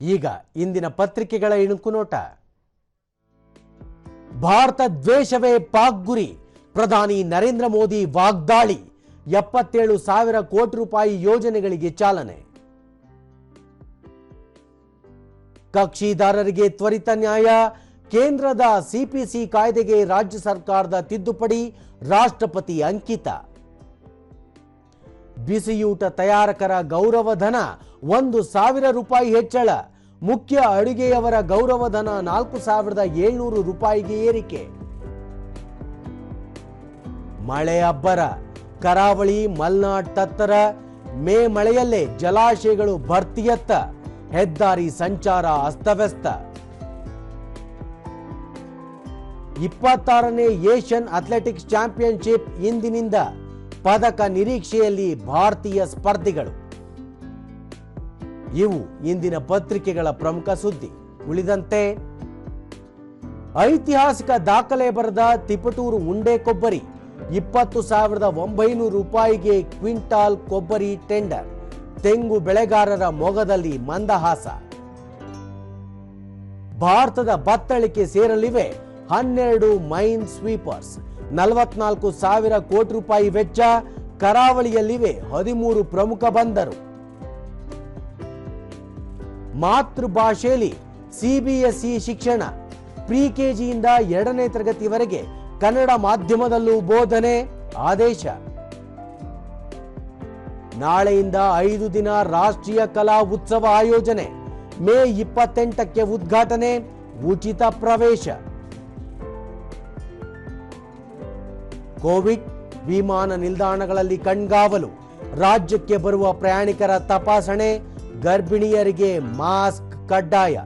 ಈಗ ಇಂದಿನ ಪತ್ರಿಕೆಗಳ ಇಣುಕು ನೋಟ. ಭಾರತ ದ್ವೇಷವೇ ಪಾಕ್ ಗುರಿ ಪ್ರಧಾನಿ ನರೇಂದ್ರ ಮೋದಿ ವಾಗ್ದಾಳಿ. ಎಪ್ಪತ್ತೇಳು ಸಾವಿರ ಕೋಟಿ ರೂಪಾಯಿ ಯೋಜನೆಗಳಿಗೆ ಚಾಲನೆ. ಕಕ್ಷಿದಾರರಿಗೆ ತ್ವರಿತ ನ್ಯಾಯ. ಕೇಂದ್ರದ ಸಿಪಿಸಿ ಕಾಯ್ದೆಗೆ ರಾಜ್ಯ ಸರ್ಕಾರದ ತಿದ್ದುಪಡಿ. ರಾಷ್ಟ್ರಪತಿ ಅಂಕಿತ. ಬಿಸಿಯೂಟ ತಯಾರಕರ ಗೌರವಧನ ಒಂದು ಸಾವಿರ ರೂಪಾಯಿ ಹೆಚ್ಚಳ. ಮುಖ್ಯ ಅಡುಗೆಯವರ ಗೌರವಧನ ನಾಲ್ಕು ಸಾವಿರದ ಏಳ್ನೂರು ರೂಪಾಯಿಗೆ ಏರಿಕೆ. ಮಳೆ ಅಬ್ಬರ. ಕರಾವಳಿ, ಮಲ್ನಾಡ್ ತತ್ತರ. ಮೇ ಮಳೆಯಲ್ಲೇ ಜಲಾಶಯಗಳು ಭರ್ತಿಯತ್ತ ಹೆದ್ದಾರಿ ಸಂಚಾರ ಅಸ್ತವ್ಯಸ್ತ. ಇಪ್ಪತ್ತಾರನೇ ಏಷ್ಯನ್ ಅಥ್ಲೆಟಿಕ್ಸ್ ಚಾಂಪಿಯನ್ಶಿಪ್ ಇಂದಿನಿಂದ. ಪದಕ ನಿರೀಕ್ಷೆಯಲ್ಲಿ ಭಾರತೀಯ ಸ್ಪರ್ಧಿಗಳು. ಇವು ಇಂದಿನ ಪತ್ರಿಕೆಗಳ ಪ್ರಮುಖ ಸುದ್ದಿ. ಉಳಿದಂತೆ, ಐತಿಹಾಸಿಕ ದಾಖಲೆ ಬರೆದ ತಿಪಟೂರು ಉಂಡೆ ಕೊಬ್ಬರಿ ಇಪ್ಪತ್ತು ಸಾವಿರದ ಒಂಬೈನೂರು ರೂಪಾಯಿಗೆ ಕ್ವಿಂಟಾಲ್ ಕೊಬ್ಬರಿ ಟೆಂಡರ್. ತೆಂಗು ಬೆಳೆಗಾರರ ಮೊಗದಲ್ಲಿ ಮಂದಹಾಸ. ಭಾರತದ ಬತ್ತಳಿಕೆ ಸೇರಲಿವೆ ಹನ್ನೆರಡು ಮೈನ್ ಸ್ವೀಪರ್ಸ್. ನಲವತ್ನಾಲ್ಕು ಸಾವಿರ ಕೋಟಿ ರೂಪಾಯಿ ವೆಚ್ಚ ಕರಾವಳಿಯಲ್ಲಿವೆ. ಹದಿಮೂರು ಪ್ರಮುಖ ಬಂದರು. ಮಾತೃಭಾಷೆಯಲ್ಲಿ ಸಿಬಿಎಸ್ಇ ಶಿಕ್ಷಣ. ಪ್ರಿ ಕೆಜಿಯಿಂದ ಎರಡನೇ ತರಗತಿವರೆಗೆ ಕನ್ನಡ ಮಾಧ್ಯಮದಲ್ಲೂ ಬೋಧನೆ, ಆದೇಶ. ನಾಳೆಯಿಂದ ಐದು ದಿನ ರಾಷ್ಟ್ರೀಯ ಕಲಾ ಉತ್ಸವ ಆಯೋಜನೆ. ಮೇ ಇಪ್ಪತ್ತೆಂಟಕ್ಕೆ ಉದ್ಘಾಟನೆ, ಉಚಿತ ಪ್ರವೇಶ. ಕೋವಿಡ್ ವಿಮಾನ ನಿಲ್ದಾಣಗಳಲ್ಲಿ ಕಣ್ಗಾವಲು. ರಾಜ್ಯಕ್ಕೆ ಬರುವ ಪ್ರಯಾಣಿಕರ ತಪಾಸಣೆ ಗರ್ಭಿಣಿಯರಿಗೆ ಮಾಸ್ಕ್ ಕಡ್ಡಾಯ.